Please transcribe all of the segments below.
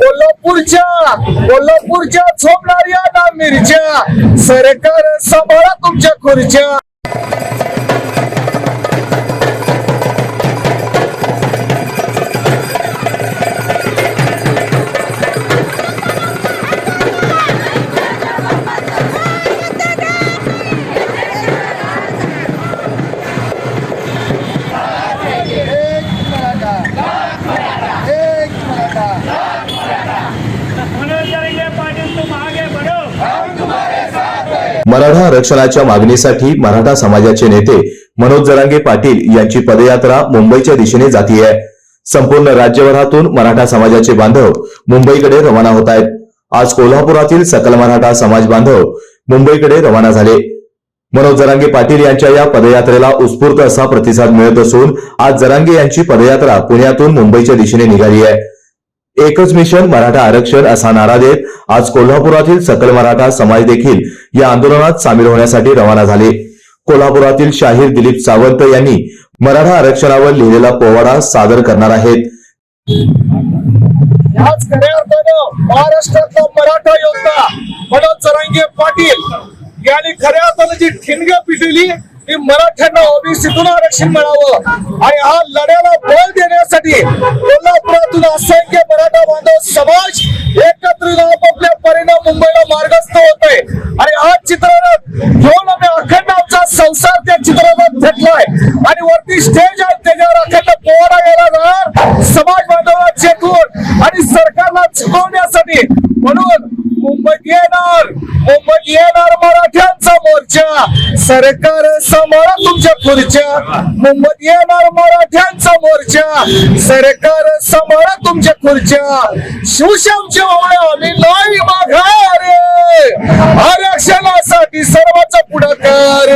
कोल्हापूरच्या कोल्हापूरच्या झोपणाऱ्या ना मिरच्या सरकार सांभाळा तुमच्या खुर्च्या. मराठा आरक्षणाच्या मागणीसाठी मराठा समाजाचे नेते मनोज जरांगे पाटील यांची पदयात्रा मुंबईच्या दिशेने जाती आहे. संपूर्ण राज्यभरातून मराठा समाजाचे बांधव मुंबईकडे रवाना होत आहेत. आज कोल्हापुरातील सकल मराठा समाज बांधव मुंबईकडे रवाना झाले. मनोज जरांगे पाटील यांच्या या पदयात्रेला उत्स्फूर्त असा प्रतिसाद मिळत असून आज जरांगे यांची पदयात्रा पुण्यातून मुंबईच्या दिशेने निघाली आहे. एकच मिशन मराठा आरक्षण असा नारा देत आज कोल्हापुरातील सकल मराठा समाज देखील या आंदोलनात सामील होण्यासाठी रवाना झाले. कोल्हापुरातील शाहीर दिलीप सावंत यांनी मराठा आरक्षणावर लिहिलेला पोवाडा सादर करणार आहेत. आज खऱ्या अर्थानं महाराष्ट्रातला मराठा योद्धा मनोज जरांगे पाटील यांनी खऱ्या अर्थानं जी ठिणग पिटली ती मराठ्यांना ओबीसीतून आरक्षण मिळावं. आणि हा लढ्याला बळ देण्यासाठी कोल्हापुरातून असंख्य मराठा बांधव समाज एकत्रित आपापल्या परिणाम मुंबईला मार्गस्थ होत आहे आणि आज चित्ररथ घेऊन आम्ही अखंड आमचा संसार त्या चित्ररथ घेतलाय आणि वरती स्टेज आहे त्याच्यावर अखंड पोवाडा गेला जाणार समाज बांधवाला चेतवून आणि सरकारला चुकवण्यासाठी म्हणून मुंबईत येणार मुंबईत येणार मराठ्यांचा मोर्चा सरकार सांभाळा तुमच्या खुर्च्या मुंबईत येणार मराठ्यांचा मोर्चा. सरकार सांभाळा तुमच्या खुर्च्या शिवशामच्या ओळ्या आम्ही नाही माघारे. आरक्षणासाठी सर्वांचा पुढाकार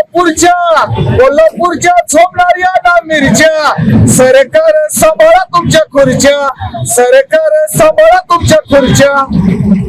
कोल्हापूरच्या कोल्हापूरच्या झोपणाऱ्या ना सरकार सांभाळा तुमच्या खुर्च्या सरकार सांभाळा तुमच्या खुर्च्या.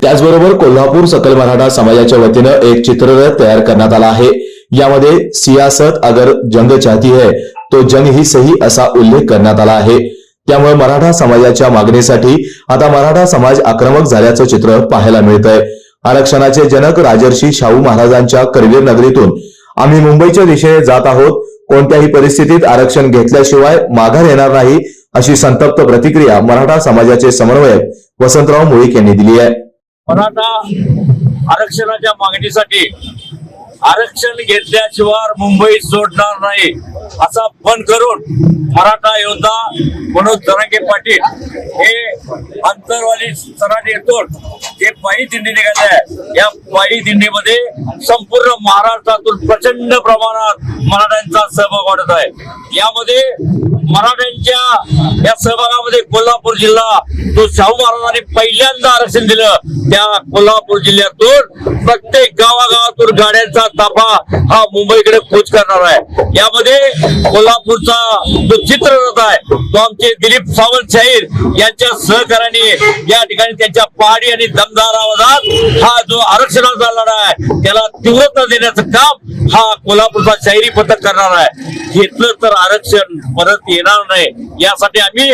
त्याचबरोबर कोल्हापूर सकल मराठा समाजाच्या वतीनं एक चित्ररथ तयार करण्यात आला आहे. यामध्ये सियासत अगर जंग चाहती है तो जंग ही सही असा उल्लेख करण्यात आला आहे. त्यामुळे मराठा समाजाच्या मागणीसाठी आता मराठा समाज आक्रमक झाल्याचं चित्र पाहायला मिळत आहे आरक्षणाचे जनक राजर्षी शाहू महाराजांच्या करवीर नगरीतून आम्ही मुंबईच्या दिशेने जात आहोत. कोणत्याही परिस्थितीत आरक्षण घेतल्याशिवाय माघार येणार नाही अशी संतप्त प्रतिक्रिया मराठा समाजाचे समन्वयक वसंतराव मुळीक यांनी दिली आहे. मराठा आरक्षणाच्या मागणीसाठी आरक्षण घेतल्याशिवाय मुंबई सोडणार नाही. असा बंद करून मराठा योद्धा मनोज जरांगे पाटील हे अंतरवाली सराटी येतो जे पायी दिंडी निघाले आहे या पायी दिंडीमध्ये संपूर्ण महाराष्ट्रातून प्रचंड प्रमाणात मराठ्यांचा सहभाग वाढत आहे. यामध्ये मराठ्यांच्या या सहभागा सहभागामध्ये कोल्हापूर जिल्हा तो शाहू महाराजांनी पहिल्यांदा आरक्षण दिलं. त्या कोल्हापूर जिल्ह्यातून प्रत्येक गावागावातून गाड्यांचा ताफा हा मुंबईकडे कूच करणार आहे. यामध्ये कोल्हापूरचा जो चित्ररथ आहे तो आमचे दिलीप सावंत शाहीर यांच्या सहकार्याने या ठिकाणी त्यांच्या पहाडी आणि दमदार आवाजात हा जो आरक्षणाचा लढा आहे त्याला तीव्रता देण्याचं काम हा कोल्हापूरचा शाहिरी पथक करणार आहे. घेतलं तर आरक्षण परत येणार नाही. यासाठी आम्ही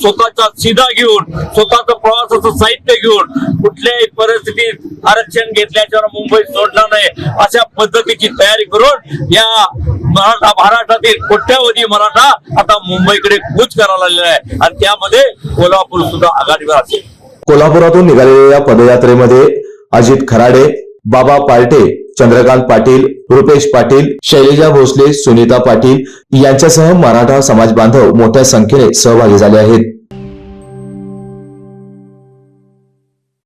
स्वतःचा सीधा घेऊन स्वतःचं प्रवासाचं साहित्य घेऊन कुठल्याही परिस्थितीत आरक्षण घेतल्याशिवाय मुंबई सोडणार नाही अशा पद्धतीची तयारी करून या मराठा महाराष्ट्रातील कोट्यावधी मराठा आता मुंबईकडे कूच करायला लागलेला आहे. आणि त्यामध्ये कोल्हापूर सुद्धा आघाडीवर असेल. कोल्हापुरातून निघालेल्या या पदयात्रेमध्ये अजित खराडे बाबा पार्टे चंद्रकांत पाटील रुपेश पाटील शैलजा भोसले सुनीता पाटील यांच्यासह मराठा समाज बांधव मोठ्या संख्येने सहभागी झाले आहेत.